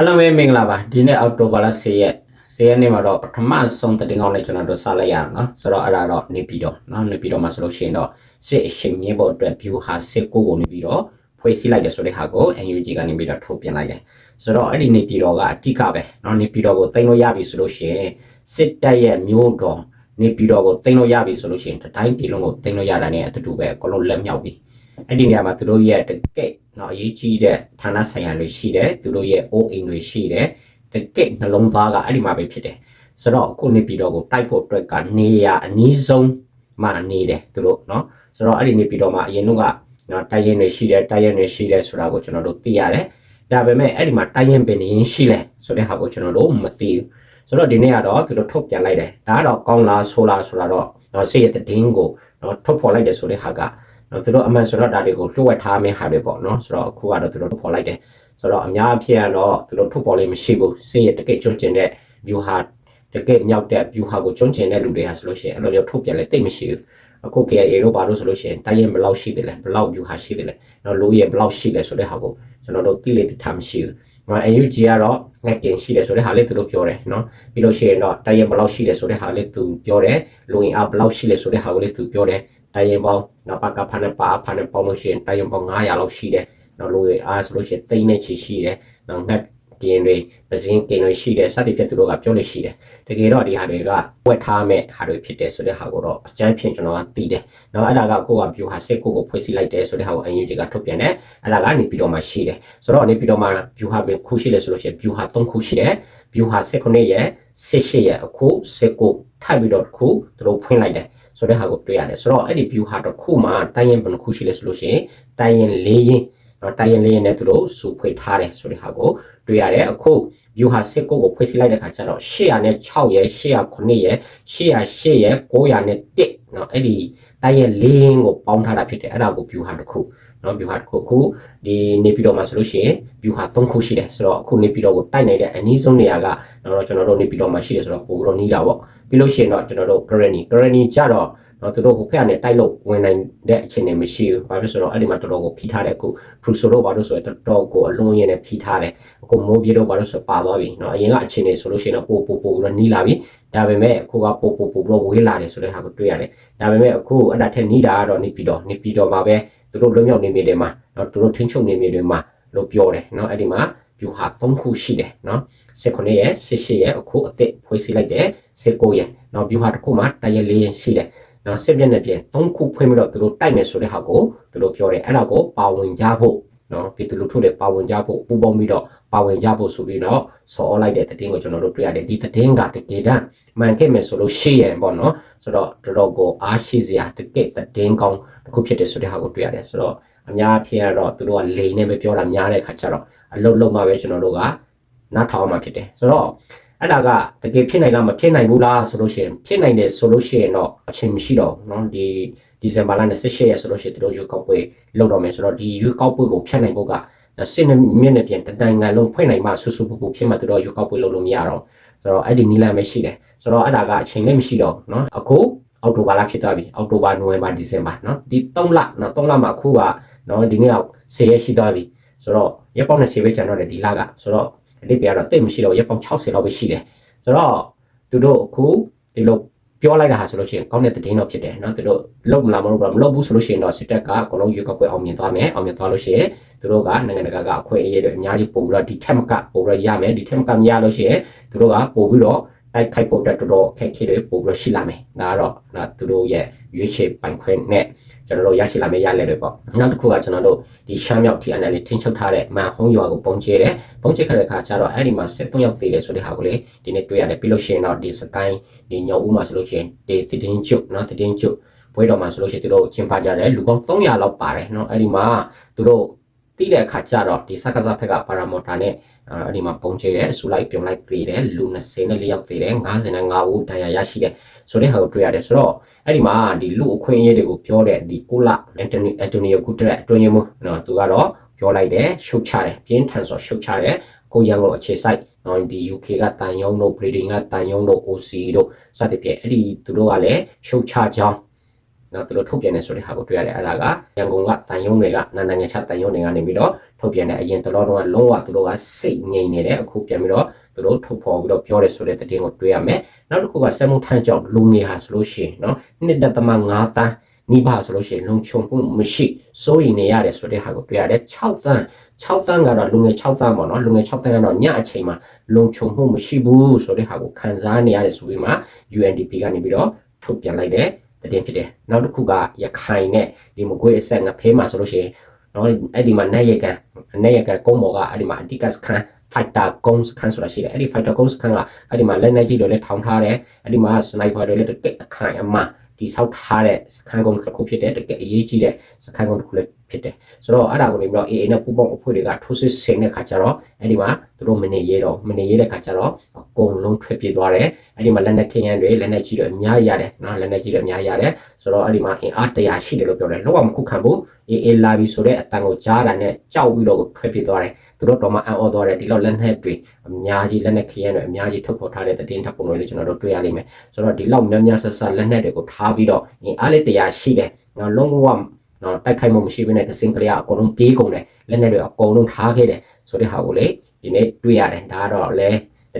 အားလုံးပဲမင်္ဂလာပါဒီနေ့အောက်တိုဘာလ10ရက်10ရက်နေ့မှာတော့ပထမဆုံးတည်ငောင်းနဲ့ကျွန်တော်တို့စလိုက်ရအောင်နော်ဆိုတော့အဲ့ဒါတော့နေပြီးတော့နော်နေပြီးတော့မှဆိုလို့ရှိရင်တော့စစ်အချိန်မြင့်ဖို့အတွက် view ဟာစစ်ကိုကိုနေပြီးတော့ဖွဲ့စည်းလိုက်တယ်ဆိုတဲ့ဟာကို NUG ကနေပြီးတော့ထုတ်ပြန်လိုက်တယ်ဆိုတော့အဲ့ဒီနေပြီးတော့ကအတိကပဲနော်နေပြီးတော့ကိုသိမ်းလို့ရပြီဆိုလို့ရှိရင်စစ်တပ်ရဲ့မျိုးတော်နေပြီးတော့ကိုသိမ်းလို့ရပြီဆိုလို့ရှိရင်တိုင်းပြည်လုံးကိုသိမ်းလို့ရတာ ਨੇ အတူတူပဲအကုန်လုံးလက်မြောက်ပြီ အဲ့ဒီနေရာမှာသူတို့ရဲ့တကယ့်နော်အရေးကြီးတဲ့ဌာနဆိုင်ရာတွေရှိတယ်သူတို့ရဲ့ OA တွေရှိတယ်တကယ့်နှလုံးသားကအဲ့ဒီမှာပဲဖြစ်တယ်ဆိုတော့အခုနေပြည်တော်ကိုတိုက်ဖို့အတွက်ကနေရအနည်းဆုံးမှနေတယ်သူတို့နော်ဆိုတော့အဲ့ဒီနေပြည်တော်မှာအရင်ကနော်တိုက်ရင်တွေရှိတယ်တိုက်ရင်တွေရှိတယ်ဆိုတာကိုကျွန်တော်တို့သိရတယ်ဒါပေမဲ့အဲ့ဒီမှာတိုက်ရင်ပင်နေရင်ရှိလဲဆိုတဲ့ဟာကိုကျွန်တော်တို့မသိဘူးဆိုတော့ဒီနေ့ကတော့သူတို့ထုတ်ပြန်လိုက်တယ်ဒါကတော့ကောင်းလားဆိုလားဆိုတာတော့နော်စေရတဲ့ဒင်းကိုနော်ထုတ်ဖော်လိုက်တယ်ဆိုတဲ့ဟာက နော်သူတို့အမှန်ဆိုတော့ဒါတွေကိုလှုပ်ဝက်ထားမယ့်ဟာတွေပေါ့နော်ဆိုတော့အခုကတော့သူတို့ထုတ်ဖော်လိုက်တယ်ဆိုတော့အများအပြားတော့သူတို့ထုတ်ဖော်လေးမရှိဘူးစေရတကယ်ကျွန်းကျင်တဲ့ view ဟာတကယ်မြောက်တဲ့ view ဟာကိုကျွန်းကျင်တဲ့လူတွေဟာဆိုလို့ရှိရင်အဲ့လိုမျိုးထုတ်ပြန်လဲတိတ်မရှိဘူးအခု KIA တို့ဘာလို့ဆိုလို့ရှိရင်တိုင်းရင်ဘယ်လောက်ရှိတယ်လဲဘယ်လောက် view ဟာရှိတယ်လဲနော်လူရဲ့ဘယ်လောက်ရှိတယ်ဆိုတဲ့ဟာကိုကျွန်တော်တို့သိလေသိထားမရှိဘူးနော် UG ကတော့ငက်ကင်ရှိတယ်ဆိုတဲ့ဟာလေးသူတို့ပြောတယ်နော်ပြီးလို့ရှိရင်တော့တိုင်းရင်ဘယ်လောက်ရှိတယ်ဆိုတဲ့ဟာလေးသူပြောတယ်လူရင်အားဘယ်လောက်ရှိလဲဆိုတဲ့ဟာကိုလေးသူပြောတယ် တိုင်းရင်ပေါင်းနောက်ပါကဖာနဲ့ပါဖာနဲ့ပေါင်းလို့ရှိရင်တိုင်းရင်ပေါင်း900လောက်ရှိတယ်နောက်လူရင်အားဆိုလို့ရှိရင်တိတ်နဲ့ချီရှိတယ်နောက်ငက်ကင်တွေပစင်းကင်တွေရှိတယ်စသဖြင့်သူတို့ကပြောလို့ရှိတယ်တကယ်တော့ဒီဟာတွေကဝက်ထားမဲ့ဟာတွေဖြစ်တယ်ဆိုတဲ့ဟာကိုတော့အကျန်းဖြင့်ကျွန်တော်ကသိတယ်နော်အဲ့ဒါကကိုကပြူဟာစစ်ကိုကိုဖွဲ့စည်းလိုက်တယ်ဆိုတဲ့ဟာကို UNG ကထုတ်ပြန်တယ်အဲ့ဒါကနေပြီးတော့မှရှိတယ်ဆိုတော့နေပြီးတော့မှပြူဟာပဲခုရှိတယ်ဆိုလို့ရှိရင်ပြူဟာ3ခုရှိတယ်ပြူဟာ19ရဲ့18ရဲ့အခု19ထပ်ပြီးတော့တစ်ခုသူတို့ဖွင့်လိုက်တယ် ဆိုတဲ့ဟာကိုတွေ့ရတယ်ဆိုတော့အဲ့ဒီ view ဟာတစ်ခုမှာတိုင်းရင်ဘယ်နှခုရှိလဲဆိုလို့ရှိရင်တိုင်းရင်၄ရင်းနော်တိုင်းရင်လေးနဲ့သူတို့စုဖွဲ့ထားတယ်ဆိုတဲ့ဟာကိုတွေ့ရတယ်အခု view ဟာစစ်ကုတ်ကိုဖွဲ့စည်းလိုက်တဲ့ခါကျတော့806ရဲ့809ရဲ့808ရဲ့900နဲ့1နော်အဲ့ဒီတိုင်းရဲ့လေးရင်းကိုပေါင်းထားတာဖြစ်တယ်အဲ့ဒါကို view ဟာတစ်ခု နော်ဗျူဟာတစ်ခုအခုဒီနေပြည်တော်မှာဆိုလို့ရှိရင်ဗျူဟာ၃ခုရှိတယ်ဆိုတော့အခုနေပြည်တော်ကိုတိုက်နိုင်တဲ့အနည်းဆုံးနေရာကတော့ကျွန်တော်တို့နေပြည်တော်မှာရှိတယ်ဆိုတော့ပို့ပြီးတော့နှီးတာပေါ့ပြီးလို့ရှိရင်တော့ကျွန်တော်တို့ granny granny ကြတော့နော်သူတို့ဟိုဖက်ကနေတိုက်လို့ဝင်နိုင်တဲ့အခြေအနေမရှိဘူး။ဘာဖြစ်ဆိုတော့အဲ့ဒီမှာတော်တော်ကိုဖိထားတယ်အခု Cruise တို့ဘာလို့ဆိုတော့တော်တော်ကိုအလွန်ရင်းနဲ့ဖိထားတယ်။အခုမိုးပြေတို့ဘာလို့ဆိုပါသွားပြီ။နော်အရင်ကအခြေအနေဆိုလို့ရှိရင်တော့ပို့ပို့ပို့ပြီးတော့နီးလာပြီ။ဒါပေမဲ့အခုကပို့ပို့ပို့ပြီးတော့ဝေးလာတယ်ဆိုတဲ့ဟာကိုတွေ့ရတယ်။ဒါပေမဲ့အခုအဲ့ဒါထက်နီးတာကတော့နေပြီးတော့နေပြီးတော့မှာပဲ။ သူတို့လွတ်မြောက်နေမြေတွေမှာနော်သူတို့ထင်းချုပ်နေမြေတွေမှာလို့ပြောတယ်နော်အဲ့ဒီမှာ view ဟာ3ခုရှိတယ်နော်19ရဲ့18ရဲ့အခုအစ်စ်ဖွေးစီလိုက်တယ်19ရဲ့နော် view ဟာတစ်ခုမှာတရက်4ရက်ရှိတယ်နော်စစ်မျက်နှာပြင်3ခုဖွင့်ပြီးတော့သူတို့တိုက်မယ်ဆိုတဲ့ဟာကိုသူတို့ပြောတယ်အဲ့ဒါကိုပါဝင်ကြဖို့ နော်ပြည်သူလူထုတွေပါဝင်ကြဖို့ပူးပေါင်းပြီးတော့ပါဝင်ကြဖို့ဆိုပြီးတော့ဆော်လိုက်တဲ့တည်င်းကိုကျွန်တော်တို့တွေ့ရတယ်ဒီတည်င်းကတကယ်တမ်းမှန်ခဲ့မယ်ဆိုလို့ရှိရင်ပေါ့နော်ဆိုတော့တော်တော်ကိုအားရှိစရာတကယ်တည်င်းကောင်းတစ်ခုဖြစ်တယ်ဆိုတဲ့ဟာကိုတွေ့ရတယ်ဆိုတော့အများအဖြစ်ကတော့သူတို့ကလိန်နဲ့ပဲပြောတာများတဲ့ခါကျတော့အလုတ်လုံးမှပဲကျွန်တော်တို့ကနားထောင်မှဖြစ်တယ်ဆိုတော့အဲ့ဒါကတကယ်ဖြစ်နိုင်လားမဖြစ်နိုင်ဘူးလားဆိုလို့ရှိရင်ဖြစ်နိုင်တယ်ဆိုလို့ရှိရင်တော့အချိန်မရှိတော့ဘူးเนาะဒီ ဒီဇင်ဘာလ28ရက်ဆိုလို့ရှိရင်သူတို့ရွေးကောက်ပွဲလုပ်တော့မယ်ဆိုတော့ဒီရွေးကောက်ပွဲကိုဖျက်နိုင်ဖို့ကစစ်နေမြင့်နေပြန်တနိုင်ငံလုံးဖွင့်နိုင်မှဆူဆူပူပူဖြစ်မှသူတို့ရွေးကောက်ပွဲလုပ်လို့မရတော့ဆိုတော့အဲ့ဒီနီလန်ပဲရှိတယ်ဆိုတော့အဲ့ဒါကအချိန်လေးမရှိတော့ဘူးเนาะအခုအောက်တိုဘာလဖြစ်သွားပြီအောက်တိုဘာနိုဝင်ဘာဒီဇင်ဘာเนาะဒီ3လเนาะ3လမှာခုကเนาะဒီနေ့က10ရက်ရှိသွားပြီဆိုတော့ရက်ပေါင်း20ပဲကျန်တော့တယ်ဒီလကဆိုတော့ဒီပြကတော့တိတ်မရှိတော့ရက်ပေါင်း60လောက်ပဲရှိတယ်ဆိုတော့သူတို့အခုဒီလို ပြောလိုက်တာဟာဆိုလို့ရှိရင်ကောင်းတဲ့သတင်းတော့ဖြစ်တယ်เนาะသူတို့လုံမလားမလို့မလုပ်ဘူးဆိုလို့ရှိရင်တော့စစ်တပ်ကအကုန်လုံးရွေးကောက်ပွဲအောင်မြင်သွားမယ်အောင်မြင်သွားလို့ရှိရင်သူတို့ကနိုင်ငံတကာကအခွင့်အရေးတွေအများကြီးပို့ပြီးတော့ဒီထက်မကပို့ပြီးတော့ရမယ်ဒီထက်မကမရလို့ရှိရင်သူတို့ကပို့ပြီးတော့တိုက်ခိုက်ဖို့အတွက်တော်တော်ခက်ခဲတွေပို့ပြီးတော့ရှိလာမယ်ဒါကတော့နော်သူတို့ရဲ့ရွေးချယ်ပိုင်ခွင့်နဲ့ ကျွန်တော်တို့ရရှိလာမယ့်ရလဒ်တွေပေါ့နောက်တစ်ခုကကျွန်တော်တို့ဒီရှမ်းမြောက် TNL လေးထင်းချုပ်ထားတဲ့မန်ဟုံးရွာကိုပုံကျဲတယ်ပုံကျဲခတဲ့အခါကျတော့အဲ့ဒီမှာ73ယောက်သေးတယ်ဆိုတဲ့ဟာကိုလေဒီနေ့တွေ့ရတယ်ပြီးလို့ရှိရင်တော့ဒီစကိုင်းဒီညောင်ဦးမှာဆိုလို့ရှိရင်ဒီတည်င်းကျုပ်နော်တည်င်းကျုပ်ဘွေးတော်မှာဆိုလို့ရှိရင်သူတို့ကျင်းပကြတယ်လူပေါင်း300လောက်ပါတယ်နော်အဲ့ဒီမှာသူတို့ တိတဲ့အခါကျတော့ဒီစက္ကစဖက်ကပါရာမော်တာနဲ့အဲ့ဒီမှာပုံကျဲတယ်အဆူလိုက်ပြုံလိုက်ပြေးတယ်လူ24ယောက်သေးတယ်55ဦးတရားရရှိတယ်ဆိုတဲ့ဟာကိုတွေ့ရတယ်ဆိုတော့အဲ့ဒီမှာဒီလူအခွင့်အရေးတွေကိုပြောတဲ့ဒီကိုလာအန်တိုနီအန်တိုနီယိုဂူတရက်အတွင်းရေးမှူးနော်သူကတော့ပြောလိုက်တယ်ရှုတ်ချတယ်ပြင်းထန်ဆိုရှုတ်ချတယ်ကိုရန်ကုန်အခြေစိုက်နော်ဒီ UK ကတန်ယုံတို့ breeding ကတန်ယုံတို့ OC တို့စသဖြင့်အဲ့ဒီသူတို့ကလည်းရှုတ်ချကြောင်း နော်သူတို့ထုတ်ပြန်နေဆိုတဲ့ဟာကိုတွေ့ရတယ်အဲ့ဒါကရန်ကုန်ကတန်ယုံတွေကနာနိုင်ငံခြားတန်ယုံတွေကနေပြီးတော့ထုတ်ပြန်တဲ့အရင်တလောတော့လုံးဝသူတို့ကစိတ်ငြိမ်နေတယ်အခုပြန်ပြီးတော့သူတို့ထုတ်ဖော်ပြီးတော့ပြောတယ်ဆိုတဲ့သတင်းကိုတွေ့ရမယ်နောက်တစ်ခုကစက်မှုထမ်းကြောင့်လူငယ်ဟာဆိုလို့ရှိရင်နော်နှစ်သက်သမ5တန်းနိဗ္ဗာန်ဆိုလို့ရှိရင်လုံခြုံမှုမရှိစိုးရိမ်နေရတယ်ဆိုတဲ့ဟာကိုတွေ့ရတယ်6တန်း6တန်းကတော့လူငယ်6တန်းပေါ့နော်လူငယ်6တန်းကတော့ညအချိန်မှာလုံခြုံမှုမရှိဘူးဆိုတဲ့ဟာကိုခံစားနေရတယ်ဆိုပြီးမှ UNDP ကနေပြီးတော့ထုတ်ပြန်လိုက်တယ် တည်င်းဖြစ်တယ်နောက်တစ်ခုကရခိုင်နဲ့ဒီမကွေးအဆက်ငဖေးမှာဆိုလို့ရှိရင်နော်အဲ့ဒီမှာနိုင်ရကန်နိုင်ရကန်ကုန်းမော်ကအဲ့ဒီမှာအဓိကစခန်း fighter ကုန်းစခန်းဆိုတာရှိတယ်အဲ့ဒီ fighter ကုန်းစခန်းကအဲ့ဒီမှာလက်နက်ကြီးတွေလည်းထောင်ထားတယ်အဲ့ဒီမှာ sniper တွေလည်းတကက်အခိုင်အမာဒီဆောက်ထားတဲ့စခန်းကုန်းတစ်ခုဖြစ်တဲ့တကယ်အရေးကြီးတဲ့စခန်းကုန်းတစ်ခုလည်း ဖြစ်တယ်ဆိုတော့အဲ့ဒါကိုနေပြီးတော့ AA နဲ့ပူပေါင်းအဖွဲ့တွေကထိုးစစ်ဆင်တဲ့ခါကျတော့အဲ့ဒီမှာသူတို့မနေရဲတော့မနေရဲတဲ့ခါကျတော့အကုန်လုံးထွက်ပြေးသွားတယ်အဲ့ဒီမှာလက်နက်ထင်းရန်တွေလက်နက်ကြီးတွေအများကြီးရတယ်နော်လက်နက်ကြီးတွေအများကြီးရတယ်ဆိုတော့အဲ့ဒီမှာအင်အား100ရှိတယ်လို့ပြောတယ်လောက်အောင်မခုခံဘူး AA လာပြီဆိုတဲ့အတန်ကိုကြားတာနဲ့ကြောက်ပြီးတော့ထွက်ပြေးသွားတယ်သူတို့တော့မှအံ့ဩသွားတယ်ဒီလောက်လက်နက်တွေအများကြီးလက်နက်ခရမ်းတွေအများကြီးထုတ်ဖော်ထားတဲ့တည်င်းထပ်ပုံတွေလည်းကျွန်တော်တို့တွေ့ရလိမ့်မယ်ဆိုတော့ဒီလောက်များများဆက်ဆက်လက်နက်တွေကိုထားပြီးတော့အင်အားလေး100ရှိတယ်နော်လုံးဝ နော်တိုက်ခိုက်မှုမရှိဘဲနဲ့ကစင်ကလေးအကုန်လုံးပြေးကုန်တယ်လက်နက်တွေအကုန်လုံးထားခဲ့တယ်ဆိုတဲ့ဟာကိုလေဒီနေ့တွေ့ရတယ်ဒါကတော့လေ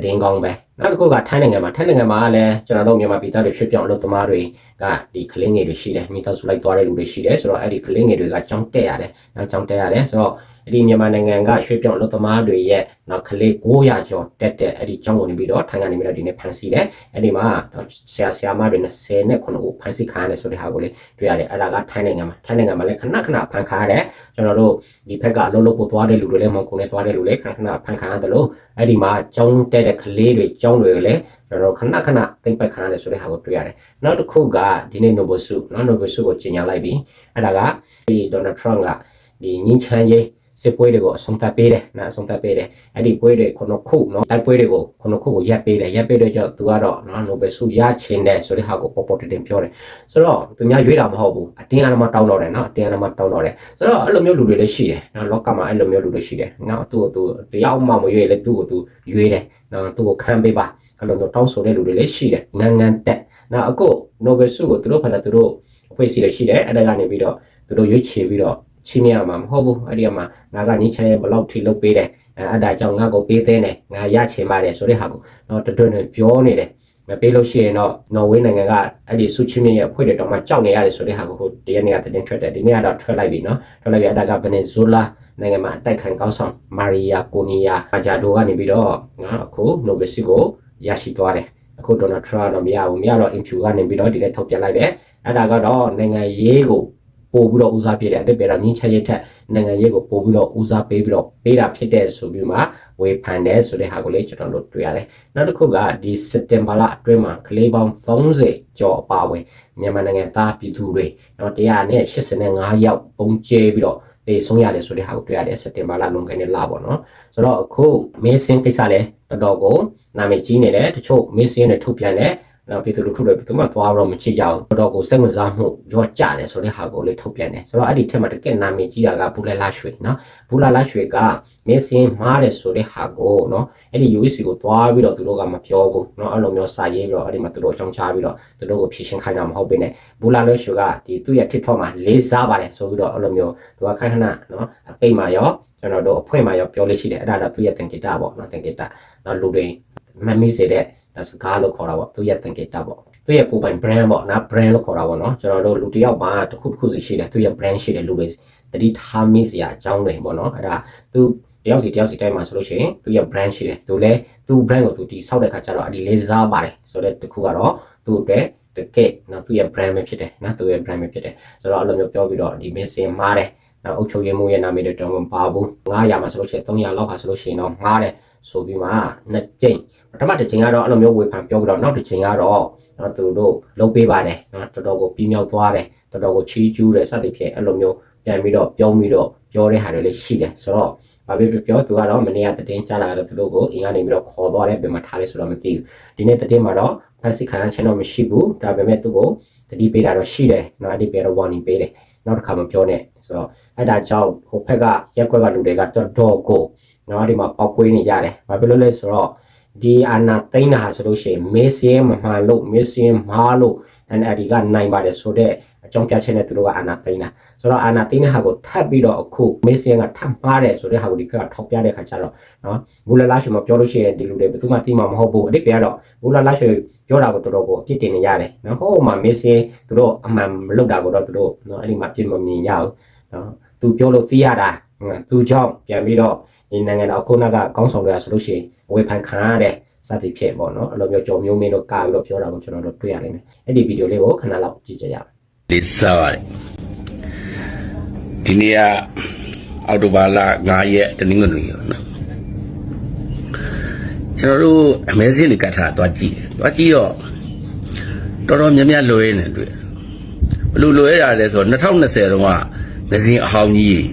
တည်င်းကောင်းပဲနောက်တစ်ခုကထိုင်းနိုင်ငံမှာထိုင်းနိုင်ငံမှာလည်းကျွန်တော်တို့မြန်မာပြည်သားတွေဖြစ်ပြောင်းလို့သမားတွေကဒီကလင်းငယ်တွေရှိတယ်မိသားစုလိုက်သွားတဲ့လူတွေရှိတယ်ဆိုတော့အဲ့ဒီကလင်းငယ်တွေကကြောင်းတက်ရတယ်နောက်ကြောင်းတက်ရတယ်ဆိုတော့ အဲ့ဒီမြန်မာနိုင်ငံကရွှေပြောင်းလို့သမားတွေရဲ့နောက်ကလေး900ကျော်တက်တဲ့အဲ့ဒီကြောင်းဝင်ပြီးတော့ထိုင်းကနေပြီးတော့ဒီနေ့ဖန်စီတယ်အဲ့ဒီမှာဆရာဆရာမတွေ20နဲ့9ဦးဖန်စီခံရတယ်ဆိုတဲ့ဟာကိုလေတွေ့ရတယ်အဲ့ဒါကထိုင်းနိုင်ငံမှာထိုင်းနိုင်ငံမှာလည်းခဏခဏဖန်ခါရတယ်ကျွန်တော်တို့ဒီဘက်ကအလုံးလုံးပို့သွားတဲ့လူတွေလည်းမောင်ကုန်နဲ့သွားတဲ့လူလည်းခဏခဏဖန်ခါရတယ်လို့အဲ့ဒီမှာကြောင်းတက်တဲ့ကလေးတွေကြောင်းတွေလည်းကျွန်တော်ခဏခဏသိမ့်ပတ်ခံရတယ်ဆိုတဲ့ဟာကိုတွေ့ရတယ်။နောက်တစ်ခုကဒီနေ့ Nobel ဆုနော် Nobel ဆုကိုကြီးညာလိုက်ပြီ။အဲ့ဒါကဒီ Donald Trump ကဒီငင်းချမ်းရေး စစ်ပွဲတွေကိုအဆုံးသတ်ပေးတယ်နော်အဆုံးသတ်ပေးတယ်အဲ့ဒီပွဲတွေခုနှစ်ခုနော်တိုက်ပွဲတွေကိုခုနှစ်ခုကိုရပ်ပေးတယ်ရပ်ပေးတဲ့ကြောင့်သူကတော့နော် Nobel ဆုရချင်တယ်ဆိုတဲ့ဟာကိုပေါ်ပေါ်တင်တင်ပြောတယ်ဆိုတော့သူများရွေးတာမဟုတ်ဘူးအတင်းအဓမ္မတောင်းတော့တယ်နော်အတင်းအဓမ္မတောင်းတော့တယ်ဆိုတော့အဲ့လိုမျိုးလူတွေလည်းရှိတယ်နော်လောကမှာအဲ့လိုမျိုးလူတွေရှိတယ်နော်သူ့ကိုသူတရားမှမရွေးလေသူ့ကိုသူရွေးတယ်နော်သူ့ကိုခံပေးပါအဲ့လိုမျိုးတောင်းဆိုတဲ့လူတွေလည်းရှိတယ်နိုင်ငံတက်နော်အခု Nobel ဆုကိုသူတို့ဖတ်တာသူတို့အဖွဲ့အစည်းတွေရှိတယ်အဲ့ဒါကနေပြီးတော့သူတို့ရွေးချယ်ပြီးတော့ ချင်းနေရမှာမဟုတ်ဘူးအဲ့ဒီမှာငါကနင်းချဲဘလောက်ထိလုပ်ပေးတယ်အဲ့ဒါကြောင့်ငါကိုပေးသေးတယ်ငါရချင်ပါတယ်ဆိုတဲ့ဟာကိုတော့တွတ်တွတ်ပြောနေတယ်မပေးလို့ရှိရင်တော့နော်ဝေးနိုင်ငံကအဲ့ဒီဆုချင်းမြရဲ့အဖွဲ့တွေတော့မှကြောက်နေရတယ်ဆိုတဲ့ဟာကိုဟိုတရက်နေ့ကတင်ထွက်တယ်ဒီနေ့ကတော့ထွက်လိုက်ပြီနော်ထွက်လိုက်ပြီအဲ့ဒါကဗနေဇိုလာနိုင်ငံမှာအတိုက်ခံကောင်းဆောင်မာရီယာကိုနီယာအဂျာဒိုကနေပြီးတော့နော်အခုနိုဘယ်စီကိုရရှိသွားတယ်အခုဒေါ်နယ်ထရန့်တော့မရဘူးမရတော့ interview ကနေပြီးတော့ဒီနေ့ထုတ်ပြန်လိုက်တယ်အဲ့ဒါကတော့နိုင်ငံရေးကို ပို့ပြီးတော့ဦးစားပေးတယ်အတိတ်ပဲတော့ငင်းချက်ရထက်နိုင်ငံရေးကိုပို့ပြီးတော့ဦးစားပေးပြီးတော့ပေးတာဖြစ်တဲ့ဆိုပြီးမှဝေဖန်တယ်ဆိုတဲ့ဟာကိုလေကျွန်တော်တို့တွေ့ရတယ်နောက်တစ်ခုကဒီစက်တင်ဘာလအတွင်းမှာကလေးပေါင်း30ကျော်အပါဝင်မြန်မာနိုင်ငံသားပြည်သူတွေတော့185ယောက်ပုံကျဲပြီးတော့တေဆုံးရတယ်ဆိုတဲ့ဟာကိုတွေ့ရတယ်စက်တင်ဘာလလွန်ခဲ့တဲ့လပေါ့နော်ဆိုတော့အခုမေးစင်းကိစ္စလည်းတော်တော်ကိုနာမည်ကြီးနေတယ်တချို့မေးစင်းတွေထုတ်ပြန်တယ် နော်ပြည်သူလူထုတွေဘယ်သူမှသွားတော့မချိကြဘူးတော်တော်ကိုစိတ်ဝင်စားမှုရော့ကြတယ်ဆိုတဲ့ဟာကိုလေထုတ်ပြန်တယ်ဆိုတော့အဲ့ဒီထက်မှတကယ်နာမည်ကြီးတာကဘူလာလာရွှေနော်ဘူလာလာရွှေကမင်းစင်းမားတယ်ဆိုတဲ့ဟာကိုနော်အဲ့ဒီ UEC ကိုသွားပြီးတော့သူတို့ကမပြောဘူးနော်အဲ့လိုမျိုးစာရေးပြီးတော့အဲ့ဒီမှာသူတို့အကြောင်းချပြီးတော့သူတို့ကိုဖြည့်ရှင်းခိုင်းတာမဟုတ်ဘဲနဲ့ဘူလာလာရွှေကဒီသူ့ရဲ့ TikTok မှာလေးစားပါတယ်ဆိုပြီးတော့အဲ့လိုမျိုးသူကခိုင်းခဏနော်အပိတ်မှာရောကျွန်တော်တို့အဖွင့်မှာရောပြောလို့ရှိတယ်အဲ့ဒါတော့သူ့ရဲ့တင်ကိတာပေါ့နော်တင်ကိတာနော်လူတွေမမီးစေတဲ့ ဒါစကားလို့ခေါ်တာပေါ့သူရဲ့သင်္ကေတပေါ့သူရဲ့ကိုယ်ပိုင် brand ပေါ့နော် brand လို့ခေါ်တာပေါ့နော်ကျွန်တော်တို့လူတစ်ယောက်မှာတစ်ခုတစ်ခုစီရှိတယ်သူရဲ့ brand ရှိတယ်လူတွေတတိထားမိစရာအကြောင်းတွေပေါ့နော်အဲ့ဒါသူတယောက်စီတယောက်စီတိုင်းမှာဆိုလို့ရှိရင်သူရဲ့ brand ရှိတယ်သူလည်းသူ brand ကိုသူတီဆောက်တဲ့ခါကျတော့အဒီလေးစားပါတယ်ဆိုတော့တစ်ခုကတော့သူ့အတွက်တကယ်နော်သူရဲ့ brand ပဲဖြစ်တယ်နော်သူရဲ့ brand ပဲဖြစ်တယ်ဆိုတော့အဲ့လိုမျိုးပြောပြီးတော့ဒီ missing မားတယ်နော်အုပ်ချုပ်ရေးမှုရဲ့နာမည်တွေတော့မပါဘူး900မှာဆိုလို့ရှိရင်300လောက်ပါဆိုလို့ရှိရင်တော့မှားတယ်ဆိုပြီးမှနှစ်ကြိမ် ပထမတစ်ချိန်ကတော့အဲ့လိုမျိုးဝေဖန်ပြောပြီးတော့နောက်တစ်ချိန်ကတော့နော်သူတို့လုပ်ပေးပါတယ်နော်တော်တော်ကိုပြီးမြောက်သွားတယ်တော်တော်ကိုချီးကျူးတယ်စသဖြင့်အဲ့လိုမျိုးပြန်ပြီးတော့ပြောပြီးတော့ပြောတဲ့ဟာတွေလည်းရှိတယ်ဆိုတော့ဘာဖြစ်ဖြစ်ပြောသူကတော့မနေ့ကတည်င်းကြားလာတော့သူတို့ကိုအင်ကနေပြီးတော့ခေါ်သွားတဲ့ပြင်မှာထားလဲဆိုတော့မသိဘူးဒီနေ့တည်င်းမှာတော့ဖက်စစ်ခံချင်တော့မရှိဘူးဒါပေမဲ့သူ့ကိုတတိပေးတာတော့ရှိတယ်နော်အဒီပေးတော့ warning ပေးတယ်နောက်တစ်ခါမပြောနဲ့ဆိုတော့အဲ့ဒါကြောင့်ဟိုဘက်ကရက်ွက်ကလူတွေကတော်တော်ကိုနော်ဒီမှာပောက်ကွေးနေကြတယ်ဘာဖြစ်လို့လဲဆိုတော့ ဒီအာနာသိန်းတာဟာဆိုလို့ရှိရင်မေးစင်းမမှန်လို့မေးစင်းမားလို့ NLD ကနိုင်ပါတယ်ဆိုတော့အအကြောင်းပြချက်နဲ့သူတို့ကအာဏာသိမ်းတာဆိုတော့အာဏာသိမ်းတဲ့ဟာကိုထပ်ပြီးတော့အခုမေးစင်းကထပ်မှားတယ်ဆိုတဲ့ဟာကိုဒီကထောက်ပြတဲ့ခါကျတော့နော်ဘူလာလာရှင်မပြောလို့ရှိရင်ဒီလူတွေဘယ်သူမှသိမှာမဟုတ်ဘူးအတိတ်ကတော့ဘူလာလာရှင်ပြောတာကိုတော်တော်ကိုအပြစ်တင်နေရတယ်နော်ဟိုမှာမေးစင်းသူတို့အမှန်မလုပ်တာကိုတော့သူတို့နော်အဲ့ဒီမှာပြစ်မမြင်ရဘူးနော်သူပြောလို့သိရတာသူကြောင့်ပြန်ပြီးတော့ ဒီနိုင်ငံတော်ခုနကကောင်းဆောင်တွေကဆိုလို့ရှိရင်ဝေဖန်ခံရတဲ့စသည်ဖြစ်ပေါ့နော်အဲ့လိုမျိုးကြော်မျိုးမင်းတို့ကပြီးတော့ပြောတာကိုကျွန်တော်တို့တွေ့ရလိမ့်မယ်အဲ့ဒီဗီဒီယိုလေးကိုခဏလောက်ကြည့်ကြရအောင်လေးစားပါတယ်ဒီနေ့ကအော်တိုဘာလ9ရက်တနင်္ဂနွေရောနော်ကျွန်တော်တို့အမဲစင်းလေးကတ်ထားသွားကြည့်တယ်သွားကြည့်တော့တော်တော်များများလွယ်နေတယ်တွေ့ဘယ်လိုလွယ်ရလဲဆိုတော့2020တုန်းကမက်ဇင်းအဟောင်းကြီး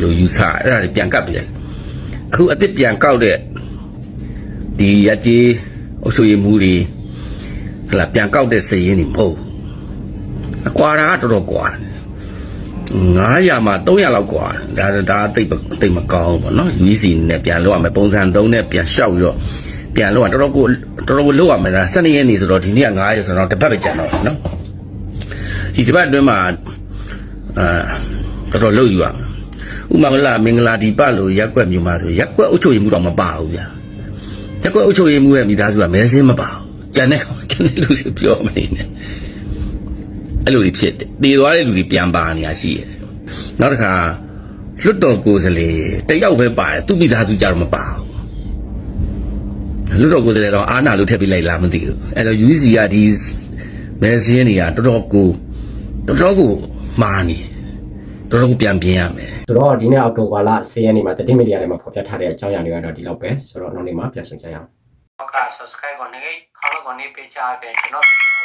လို့ယူဆအဲ့ဒါတွေပြန်ကတ်ပြတယ် အခုအစ်စ်ပြန်ကောက်တဲ့ဒီရကြီးအုပ်ချုပ်ရေးမှုတွေဟလာပြန်ကောက်တဲ့စည်ရင်းတွေမဟုတ်ဘူးအကွာတာကတော်တော်ကွာတယ်900မှာ300လောက်ကွာတယ်ဒါဒါတိတ်တိတ်မကောင်းဘူးပေါ့နော် UEC နဲ့ပြန်လောက်ရမယ်ပုံစံ3နဲ့ပြန်လျှောက်ပြီးတော့ပြန်လောက်ရတော်တော်ကိုတော်တော်ကိုလောက်ရမယ်ဒါ12ရက်နေဆိုတော့ဒီနေ့က9ရက်ဆိုတော့တစ်ပတ်ပဲကြာတော့နော်ဒီတစ်ပတ်အတွင်းမှာအာတော်တော်လောက်ယူရမယ် ဥမာကလာမင်္ဂလာဒီပတ်လို့ရက်ွက်မြို့မှာဆိုရက်ွက်အုပ်ချုပ်ရေးမှုတော့မပါဘူးဗျာရက်ွက်အုပ်ချုပ်ရေးမှုရဲ့မိသားစုကမဲစင်းမပါဘူးကျန်တဲ့ကျန်တဲ့လူတွေပြောမနေနဲ့အဲ့လိုတွေဖြစ်တယ်တည်သွားတဲ့လူတွေပြန်ပါနေရရှိတယ်နောက်တစ်ခါလွတ်တော်ကိုယ်စလေတယောက်ပဲပါတယ်သူ့မိသားစုကြတော့မပါဘူးလွတ်တော်ကိုယ်စလေတော့အာနာလို့ထည့်ပေးလိုက်လားမသိဘူးအဲ့တော့ UC ကဒီမဲစင်းတွေကတော်တော်ကိုတော်တော်ကိုမာနေတော် တော်ကိုပြန်ပြင်ရမယ်ဆိုတော့ဒီနေ့အောက်တိုဘာလ10ရက်နေ့မှာတတိမီဒီယာထဲမှာဖော်ပြထားတဲ့အကြောင်းအရာတွေကတော့ဒီလောက်ပဲဆိုတော့နောက်နေ့မှာပြန်ဆောင်ကြရအောင်ဟုတ်ကဲ့ subscribe ကိုနေခေါင်းလောက်ကိုနေပေးချပေးကျွန်တော်ဗီဒီယို